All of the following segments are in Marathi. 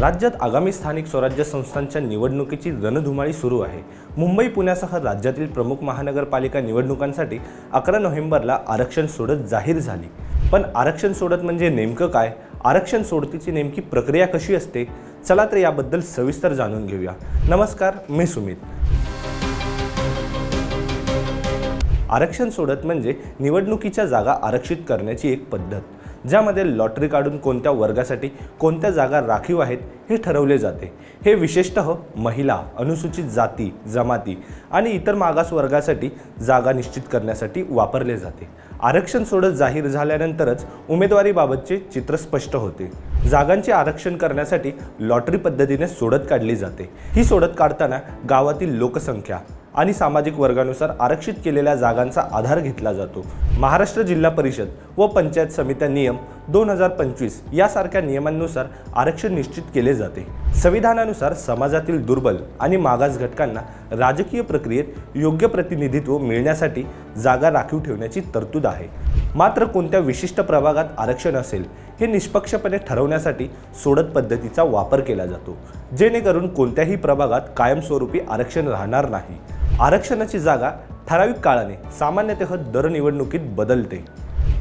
राज्यात आगामी स्थानिक स्वराज्य संस्थांच्या निवडणुकीची रणधुमाळी सुरू आहे. मुंबई पुण्यासह राज्यातील प्रमुख महानगरपालिका निवडणुकांसाठी अकरा नोव्हेंबरला आरक्षण सोडत जाहीर झाली. पण आरक्षण सोडत म्हणजे नेमकं काय? आरक्षण सोडतीची नेमकी प्रक्रिया कशी असते? चला तर याबद्दल सविस्तर जाणून घेऊया. नमस्कार मी सुमित. आरक्षण सोडत म्हणजे निवडणुकीच्या जागा आरक्षित करण्याची एक पद्धत. ज्यामध्ये लॉटरी काढून कोणत्या वर्गासाठी कोणत्या जागा राखीव आहेत हे ठरवले जाते. हे विशेषतः महिला अनुसूचित जाती जमाती आणि इतर मागास वर्गासाठी जागा निश्चित करण्यासाठी वापरले जाते. आरक्षण सोडत जाहीर झाल्यानंतरच उमेदवारीबाबतचे चित्र स्पष्ट होते. जागांचे आरक्षण करण्यासाठी लॉटरी पद्धतीने सोडत काढली जाते. ही सोडत काढताना गावातील लोकसंख्या आणि सामाजिक वर्गानुसार आरक्षित केलेल्या जागांचा आधार घेतला जातो. महाराष्ट्र जिल्हा परिषद व पंचायत समित्या नियम दोन हजार पंचवीस यासारख्या नियमांनुसार आरक्षण निश्चित केले जाते. संविधानानुसार समाजातील दुर्बल आणि मागास घटकांना राजकीय प्रक्रियेत योग्य प्रतिनिधित्व मिळण्यासाठी जागा राखीव ठेवण्याची तरतूद आहे. मात्र कोणत्या विशिष्ट प्रभागात आरक्षण असेल हे निष्पक्षपणे ठरवण्यासाठी सोडत पद्धतीचा वापर केला जातो. जेणेकरून कोणत्याही प्रभागात कायमस्वरूपी आरक्षण राहणार नाही. आरक्षणाची जागा ठराविक काळाने सामान्यतः दर निवडणुकीत बदलते.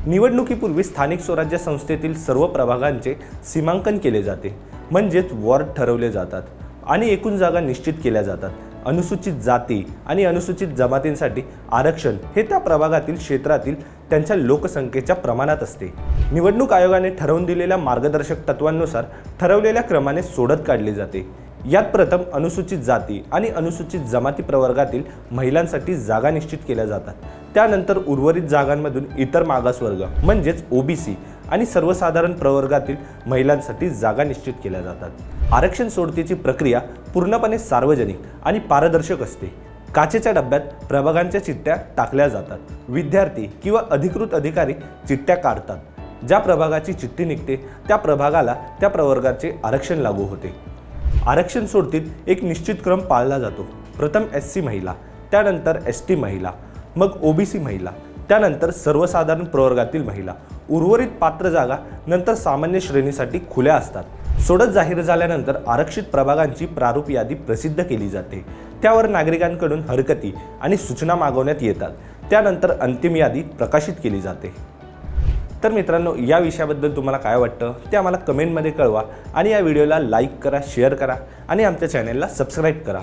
निवडणुकीपूर्वी स्थानिक स्वराज्य संस्थेतील सर्व प्रभागांचे सीमांकन केले जाते म्हणजेच वॉर्ड ठरवले जातात आणि एकूण जागा निश्चित केल्या जातात. अनुसूचित जाती आणि अनुसूचित जमातींसाठी आरक्षण हे त्या प्रभागातील क्षेत्रातील त्यांच्या लोकसंख्येच्या प्रमाणात असते. निवडणूक आयोगाने ठरवून दिलेल्या मार्गदर्शक तत्वांनुसार ठरवलेल्या क्रमाने सोडत काढली जाते. यात प्रथम अनुसूचित जाती आणि अनुसूचित जमाती प्रवर्गातील महिलांसाठी जागा निश्चित केल्या जातात. त्यानंतर उर्वरित जागांमधून इतर मागासवर्ग म्हणजेच ओबीसी आणि सर्वसाधारण प्रवर्गातील महिलांसाठी जागा निश्चित केल्या जातात. आरक्षण सोडतीची प्रक्रिया पूर्णपणे सार्वजनिक आणि पारदर्शक असते. काचेच्या डब्यात प्रभागांच्या चिठ्ठ्या टाकल्या जातात. विद्यार्थी किंवा अधिकृत अधिकारी चिठ्ठ्या काढतात. ज्या प्रभागाची चिठ्ठी निघते त्या प्रभागाला त्या प्रवर्गाचे आरक्षण लागू होते. आरक्षण सोडतीत एक निश्चित क्रम पाळला जातो. प्रथम एस सी महिला त्यानंतर एस टी महिला मग ओबीसी महिला त्यानंतर सर्वसाधारण प्रवर्गातील महिला. उर्वरित पात्र जागा नंतर सामान्य श्रेणीसाठी खुल्या असतात. सोडत जाहीर झाल्यानंतर आरक्षित प्रभागांची प्रारूप यादी प्रसिद्ध केली जाते. त्यावर नागरिकांकडून हरकती आणि सूचना मागवण्यात येतात. त्यानंतर अंतिम यादी प्रकाशित केली जाते. तर मित्रांनो या विषयाबद्दल तुम्हाला काय वाटतं ते आम्हाला कमेंटमध्ये कळवा आणि या व्हिडिओला लाईक करा शेअर करा आणि आमच्या चॅनलला सबस्क्राईब करा.